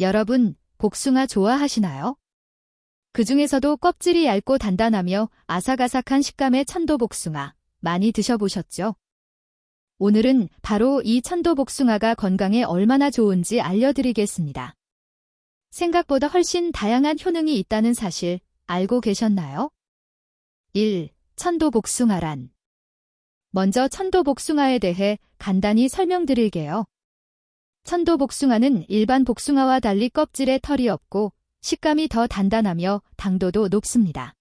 여러분, 복숭아 좋아하시나요? 그 중에서도 껍질이 얇고 단단하며 아삭아삭한 식감의 천도복숭아 많이 드셔보셨죠? 오늘은 바로 이 천도복숭아가 건강에 얼마나 좋은지 알려드리겠습니다. 생각보다 훨씬 다양한 효능이 있다는 사실 알고 계셨나요? 1. 천도복숭아란 먼저 천도복숭아에 대해 간단히 설명드릴게요. 천도 복숭아는 일반 복숭아와 달리 껍질에 털이 없고 식감이 더 단단하며 당도도 높습니다.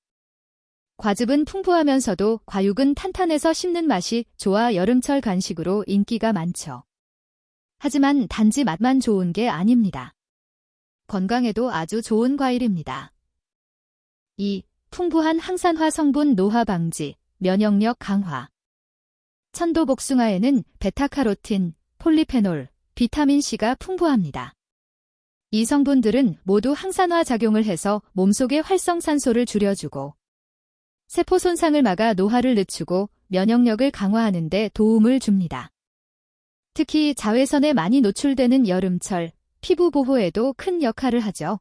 과즙은 풍부하면서도 과육은 탄탄해서 씹는 맛이 좋아 여름철 간식으로 인기가 많죠. 하지만 단지 맛만 좋은 게 아닙니다. 건강에도 아주 좋은 과일입니다. 2. 풍부한 항산화 성분 노화 방지, 면역력 강화. 천도 복숭아에는 베타카로틴, 폴리페놀, 비타민C가 풍부합니다. 이 성분들은 모두 항산화 작용을 해서 몸속의 활성산소를 줄여주고 세포 손상을 막아 노화를 늦추고 면역력을 강화하는 데 도움을 줍니다. 특히 자외선에 많이 노출되는 여름철 피부 보호에도 큰 역할을 하죠.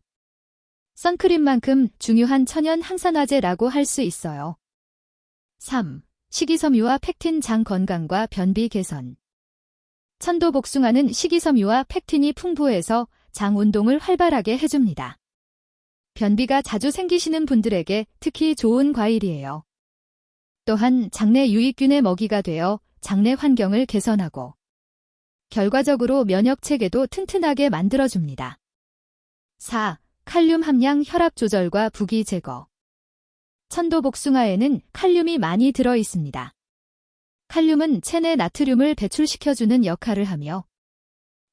선크림만큼 중요한 천연 항산화제라고 할 수 있어요. 3. 식이섬유와 팩틴 장 건강과 변비 개선. 천도 복숭아는 식이섬유와 팩틴이 풍부해서 장 운동을 활발하게 해줍니다. 변비가 자주 생기시는 분들에게 특히 좋은 과일이에요. 또한 장내 유익균의 먹이가 되어 장내 환경을 개선하고 결과적으로 면역 체계도 튼튼하게 만들어줍니다. 4. 칼륨 함량 혈압 조절과 부기 제거. 천도 복숭아에는 칼륨이 많이 들어 있습니다. 칼륨은 체내 나트륨을 배출시켜주는 역할을 하며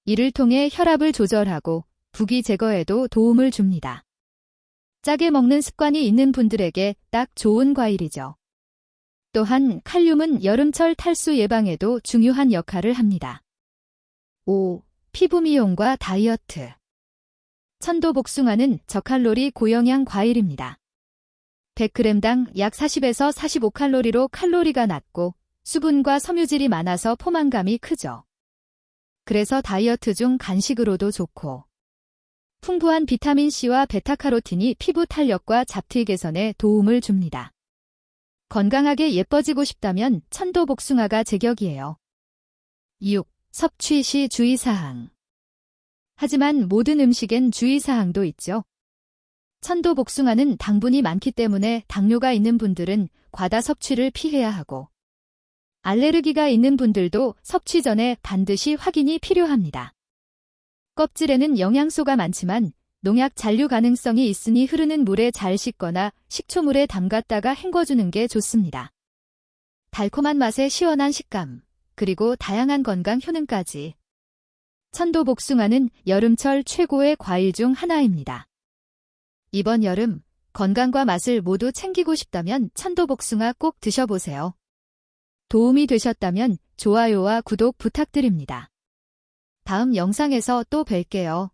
이를 통해 혈압을 조절하고 부기 제거에도 도움을 줍니다. 짜게 먹는 습관이 있는 분들에게 딱 좋은 과일이죠. 또한 칼륨은 여름철 탈수 예방에도 중요한 역할을 합니다. 5. 피부 미용과 다이어트. 천도 복숭아는 저칼로리 고영양 과일입니다. 100g당 약 40에서 45칼로리로 칼로리가 낮고 수분과 섬유질이 많아서 포만감이 크죠. 그래서 다이어트 중 간식으로도 좋고 풍부한 비타민C와 베타카로틴이 피부 탄력과 잡티 개선에 도움을 줍니다. 건강하게 예뻐지고 싶다면 천도복숭아가 제격이에요. 6. 섭취 시 주의사항 하지만 모든 음식엔 주의사항도 있죠. 천도복숭아는 당분이 많기 때문에 당뇨가 있는 분들은 과다 섭취를 피해야 하고 알레르기가 있는 분들도 섭취 전에 반드시 확인이 필요합니다. 껍질에는 영양소가 많지만 농약 잔류 가능성이 있으니 흐르는 물에 잘 씻거나 식초물에 담갔다가 헹궈주는 게 좋습니다. 달콤한 맛에 시원한 식감, 그리고 다양한 건강 효능까지. 천도 복숭아는 여름철 최고의 과일 중 하나입니다. 이번 여름 건강과 맛을 모두 챙기고 싶다면 천도 복숭아 꼭 드셔보세요. 도움이 되셨다면 좋아요와 구독 부탁드립니다. 다음 영상에서 또 뵐게요.